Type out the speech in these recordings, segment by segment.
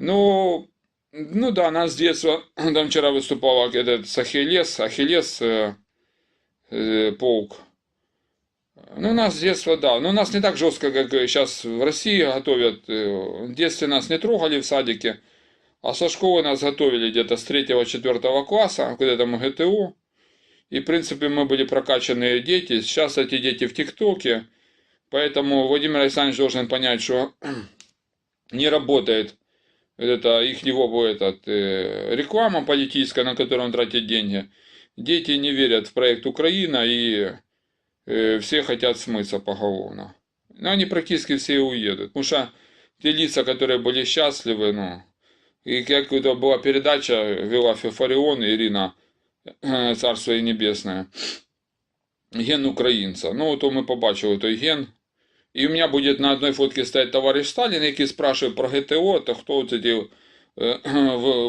Ну, ну да, нас с детства, там вчера выступал этот Ахиллес, Ахиллес, э, э, полк. Ну, нас с детства, да. Но у нас не так жестко, как сейчас в России готовят. Э, В детстве нас не трогали в садике. А со школы нас готовили где-то с 3-4 класса к этому ГТУ. И, в принципе, мы были прокачанные дети. Сейчас эти дети в ТикТоке. Поэтому Владимир Александрович должен понять, что не работает это их него этот, э, реклама политическая, на которую он тратит деньги. Дети не верят в проект Украина и э, все хотят смыться поголовно. Но они практически все уедут. Потому что те лица, которые были счастливы, ну, и как это была передача, вела Феофарион Ирина, э, Царство и Небесное, ген українця. Ну, то ми побачили той ген. І у мене буде на одній фотці стоять товариш Сталін, який спрашиває про ГТО, то хто це ті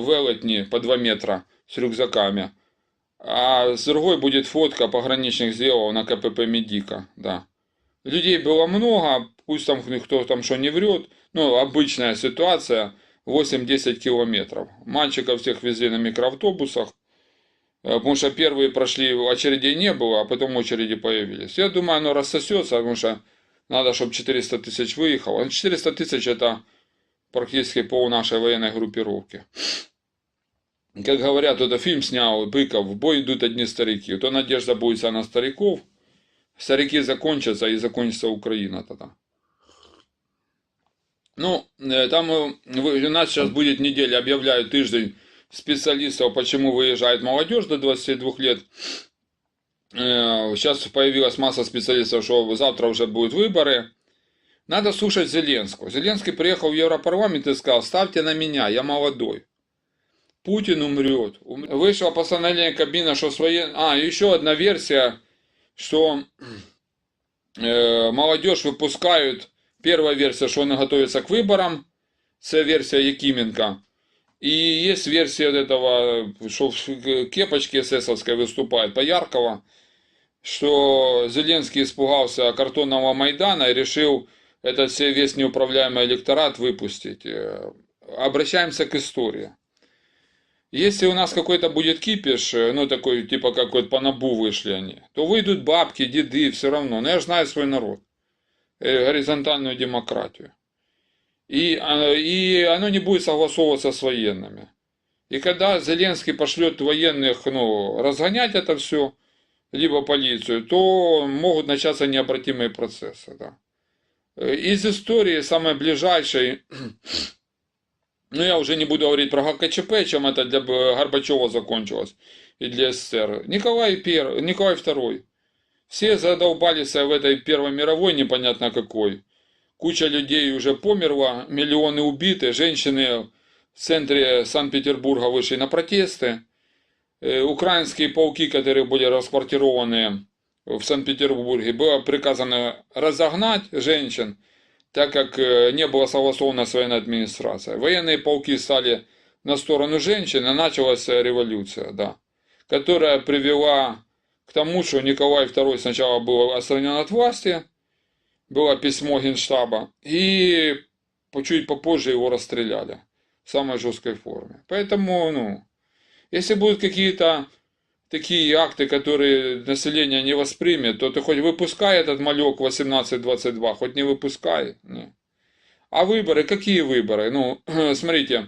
велетні по 2 метра з рюкзаками. А с другой будет фотка пограничных сделал на КПП Медика, да. Людей было много, пусть там кто там что не врет, ну, обычная ситуация, 8-10 километров. Мальчиков всех везли на микроавтобусах, э, потому что первые прошли, очередей не было, а потом очереди появились. Я думаю, оно рассосется, потому что надо, чтобы 400 тысяч выехало. 400 тысяч это практически пол нашей военной группировки. Как говорят, это фильм снял Быков, в бой идут одни старики. То надежда будет на стариков, старики закончатся и закончится Украина тогда. Ну, там у нас сейчас будет неделя, объявляют тыждень специалистов, почему выезжает молодежь до 22 лет. Э, Сейчас появилась масса специалистов, что завтра уже будут выборы. Надо слушать Зеленского. Зеленский приехал в Европарламент и сказал, ставьте на меня, я молодой. Путин умрет. Ум- Вышло постановление Кабмина, что свои... А, еще одна версия, что э, молодежь выпускают... Первая версия, что она готовится к выборам. Это версия Якименко. И есть версия этого, что в кепочке эсэсовской выступает Пояркова, что Зеленский испугался картонного Майдана и решил этот все весь неуправляемый электорат выпустить. Э, Обращаемся к истории. Если у нас какой-то будет кипиш, э, ну такой, типа как вот по набу вышли они, то выйдут бабки, деды, все равно. Но я же знаю свой народ. Э, Горизонтальную демократию. И, а, и оно не будет согласовываться с военными. И когда Зеленский пошлет военных ну, разгонять это все, либо полицию, то могут начаться необратимые процессы. Да. Э, Из истории самой ближайшей, ну я уже не буду говорить про ГКЧП, чем это для Горбачева закончилось, и для СССР. Николай, Пер... Николай II. Все задолбались в этой Первой мировой, непонятно какой. Куча людей уже померла, миллионы убиты, женщины в центре Санкт-Петербурга вышли на протесты. Украинские полки, которые были расквартированы в Санкт-Петербурге, было приказано разогнать женщин, так как не было согласовано с военной администрацией. Военные полки стали на сторону женщин, и началась революция, да, которая привела к тому, что Николай II сначала был отстранен от власти, было письмо Генштаба, и чуть попозже его расстреляли в самой жесткой форме. Поэтому, ну, если будут какие-то такие акты, которые население не воспримет, то ты хоть выпускай этот малек 18-22, хоть не выпускай. не. А выборы, какие выборы? Ну, смотрите,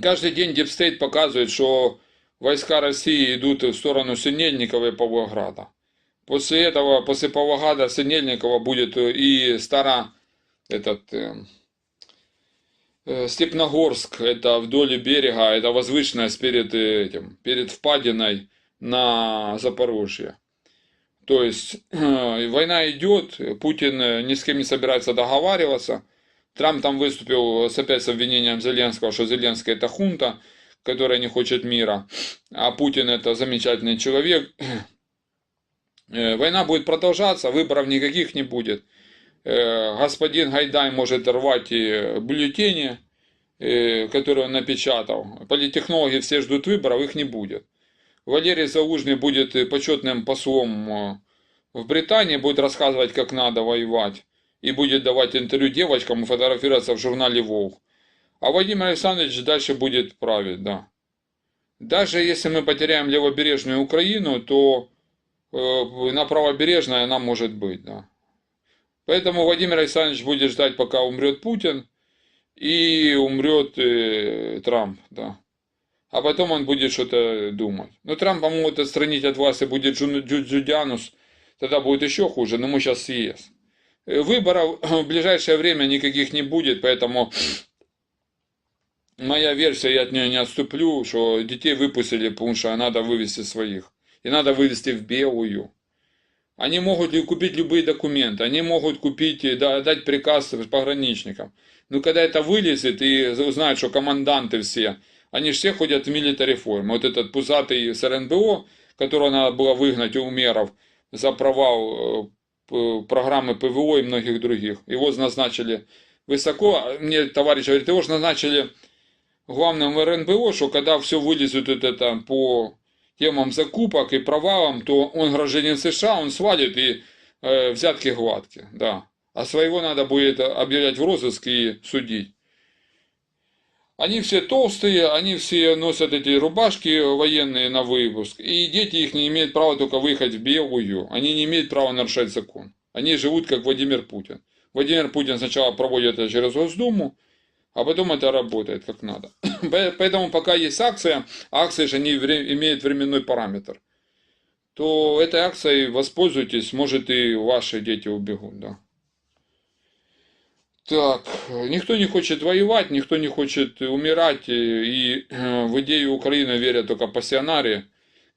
каждый день Дипстейт показывает, что войска России идут в сторону Синельникова и Павлограда. После этого, после Павлограда, Синельникова будет и Стара, этот, э, э, Степногорск, это вдоль берега, это возвышенность перед э, этим, перед впадиной на Запорожье. То есть война идет, Путин э, ни с кем не собирается договариваться. Трамп там выступил с опять с обвинением Зеленского, что Зеленский это хунта, которая не хочет мира, а Путин это замечательный человек. Э, Война будет продолжаться, выборов никаких не будет. Господин Гайдай может рвать бюллетени, которые он напечатал. Политтехнологи все ждут выборов, их не будет. Валерий Залужный будет почетным послом в Британии, будет рассказывать, как надо воевать. И будет давать интервью девочкам и фотографироваться в журнале Волк. А Владимир Александрович дальше будет править, да. Даже если мы потеряем левобережную Украину, то э, на правобережной она может быть, да. Поэтому Владимир Александрович будет ждать, пока умрет Путин и умрет э, Трамп, да. А потом он будет что-то думать. Но Трампа могут отстранить от власти, будет Джудианус, тогда будет еще хуже, но мы сейчас съест. Э, выборов в ближайшее время никаких не будет, поэтому моя версия, я от нее не отступлю, что детей выпустили, потому что надо вывести своих. И надо вывести в белую. Они могут купить любые документы, они могут купить, да, дать приказ пограничникам. Но когда это вылезет и узнают, что команданты все, они же все ходят в милитари форме. Вот этот пузатый с РНБО, которого надо было выгнать у меров за провал э, программы ПВО и многих других. Его назначили высоко. Мне товарищ говорит, его же назначили главным в РНБО, что когда все вылезет вот это по темам закупок и провалам, то он гражданин США, он свалит и э, взятки гладкие, да. А своего надо будет объявлять в розыск и судить. Они все толстые, они все носят эти рубашки военные на выпуск. И дети их не имеют права только выехать в белую. Они не имеют права нарушать закон. Они живут как Владимир Путин. Владимир Путин сначала проводит это через Госдуму, а потом это работает как надо. Поэтому пока есть акция, акции же не имеют временной параметр, то этой акцией воспользуйтесь, может и ваши дети убегут, да. Так, никто не хочет воевать, никто не хочет умирать, и э, в идею Украины верят только пассионарии,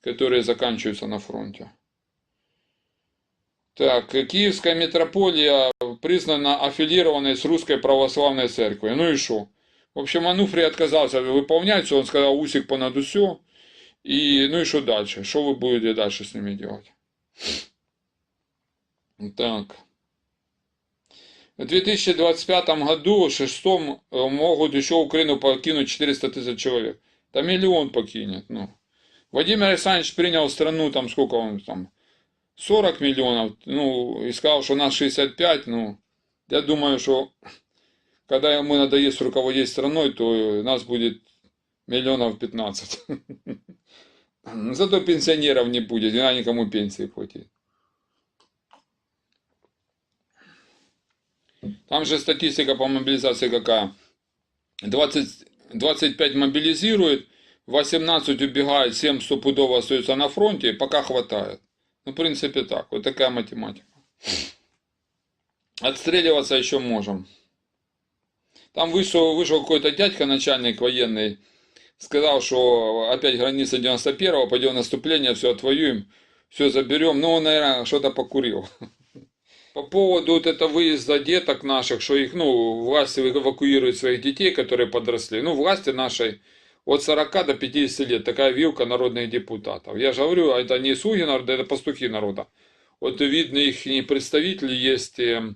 которые заканчиваются на фронте. Так, Киевская митрополия признана аффилированной с Русской Православной Церковью. Ну и что? В общем, Ануфрий отказался выполнять, он сказал усик понад все. И, ну и что дальше? Что вы будете дальше с ними делать? Так. В 2025 году, шестом, э, могут еще Украину покинуть 400 тысяч человек. Там миллион покинет, ну. Владимир Александрович принял страну, там сколько он там, 40 миллионов, ну, и сказал, что нас 65, ну, я думаю, что когда ему надоест руководить страной, то нас будет миллионов 15. Зато пенсионеров не будет, не надо никому пенсии платить. Там же статистика по мобилизации какая? 20, 25 мобилизирует, 18 убегает, 7 стопудово остаются на фронте, пока хватает. Ну, в принципе, так. Вот такая математика. Отстреливаться еще можем. Там вышел, вышел какой-то дядька, начальник военный, сказал, что опять граница 91-го, пойдем наступление, все отвоюем, все заберем. Ну, он, наверное, что-то покурил. По поводу вот этого выезда деток наших, что их, ну, власти эвакуируют своих детей, которые подросли. Ну, власти нашей от 40 до 50 лет такая вилка народных депутатов. Я же говорю, а это не слуги народа, это пастухи народа. Вот видно, их представители есть э, в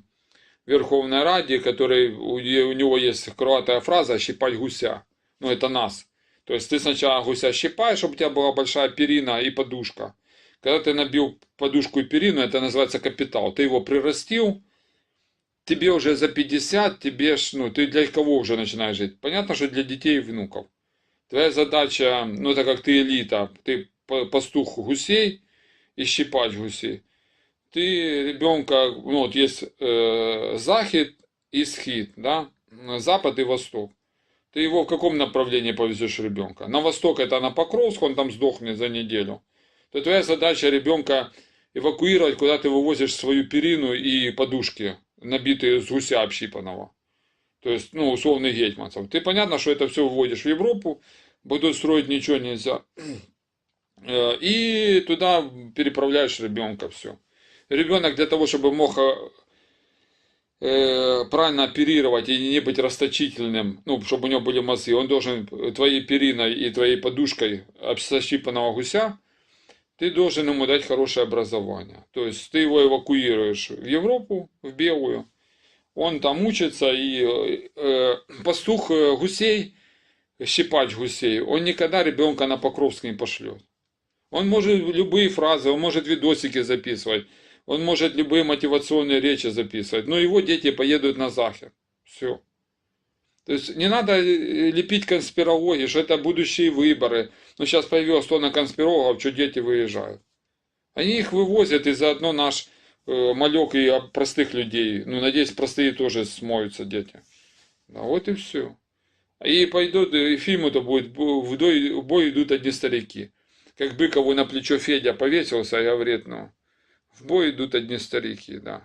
Верховной Раде, который, у него есть круатая фраза «щипать гуся». Ну, это нас. То есть ты сначала гуся щипаешь, чтобы у тебя была большая перина и подушка. Когда ты набил подушку и перину, это называется капитал. Ты его прирастил, тебе уже за 50, тебе, ну, ты для кого уже начинаешь жить? Понятно, что для детей и внуков. Твоя задача, ну так как ты элита, ты пастух гусей и щипать гусей. Ты ребенка, ну вот есть э, захид и схид, да, запад и восток. Ты его в каком направлении повезешь ребенка? На восток это на Покровск, он там сдохнет за неделю. То твоя задача ребенка эвакуировать, куда ты вывозишь свою перину и подушки, набитые с гуся общипанного то есть, ну, условных гетьманцев. Ты понятно, что это все вводишь в Европу, будут строить ничего нельзя. Э, и туда переправляешь ребенка, все. Ребенок для того, чтобы мог э, э, правильно оперировать и не быть расточительным, ну, чтобы у него были мозги, он должен твоей периной и твоей подушкой общипанного гуся, ты должен ему дать хорошее образование. То есть ты его эвакуируешь в Европу, в белую, он там учится, и э, э, пастух э, гусей, щипач гусей, он никогда ребенка на Покровск не пошлет. Он может любые фразы, он может видосики записывать, он может любые мотивационные речи записывать, но его дети поедут на Захер. Все. То есть не надо э, лепить конспирологии, что это будущие выборы. Ну, сейчас появилось тонна конспирологов, что дети выезжают. Они их вывозят, и заодно наш малек и простых людей. Ну, надеюсь, простые тоже смоются дети. Да, вот и все. И пойдут, и фильму-то будет, бу- в бой, идут одни старики. Как Быкову на плечо Федя повесился, и говорит, ну, в бой идут одни старики, да.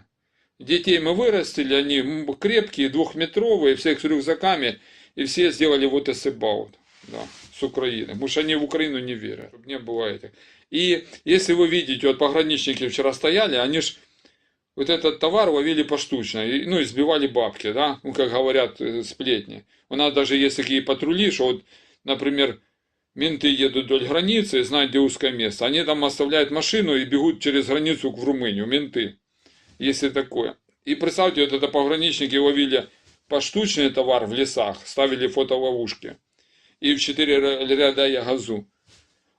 Детей мы вырастили, они крепкие, двухметровые, всех с рюкзаками, и все сделали вот эсэбаут, да, с Украины. Потому что они в Украину не верят, чтобы не было этих. И если вы видите, вот пограничники вчера стояли, они ж вот этот товар ловили поштучно, и, ну, избивали бабки, да, ну, как говорят э, сплетни. У нас даже есть такие патрули, что вот, например, менты едут вдоль границы и знают, где узкое место. Они там оставляют машину и бегут через границу в Румынию, менты, если такое. И представьте, вот это пограничники ловили поштучный товар в лесах, ставили фотоловушки. И в четыре ря- ряда я газу.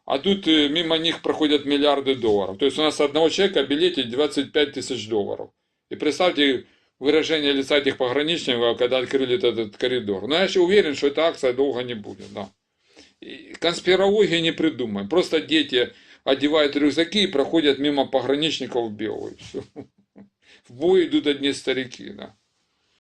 А тут мимо них проходят миллиарды долларов. То есть у нас одного человека билете 25 тысяч долларов. И представьте выражение лица этих пограничников, когда открыли этот, этот коридор. Но я еще уверен, что эта акция долго не будет. Да. Конспирологии не придумаем. Просто дети одевают рюкзаки и проходят мимо пограничников в белую. В бой идут одни старики. Да.